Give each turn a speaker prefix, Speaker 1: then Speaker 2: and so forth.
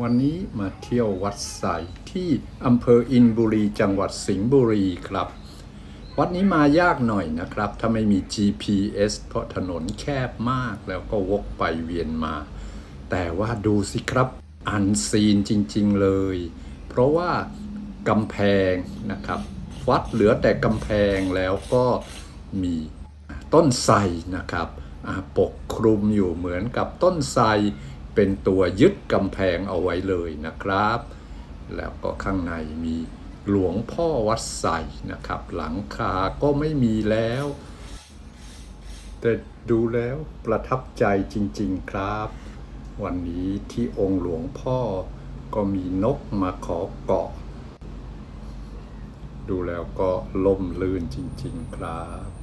Speaker 1: วันนี้มาเที่ยววัดไสที่อำเภออินบุรีจังหวัดสิงห์บุรีครับ วัดนี้มายากหน่อยนะครับ ถ้าไม่มี GPS เพราะถนนแคบมากแล้วก็วกไปเวียนมา แต่ว่าดูสิครับ อันซีนจริงๆเลย เพราะว่ากำแพงนะครับ วัดเหลือแต่กำแพงแล้วก็มีต้นไทรนะครับปกคลุมอยู่เหมือนกับต้นไทร เป็นตัวยึดกำแพงเอาไว้เลยนะครับ แล้วก็ข้างในมีหลวงพ่อวัดไสนะครับ หลังคาก็ไม่มีแล้ว แต่ดูแล้วประทับใจจริง ๆครับ วันนี้ที่องค์หลวงพ่อก็มีนกมาขอเกาะ ดูแล้วก็ล่มลื่นจริง ๆ ครับ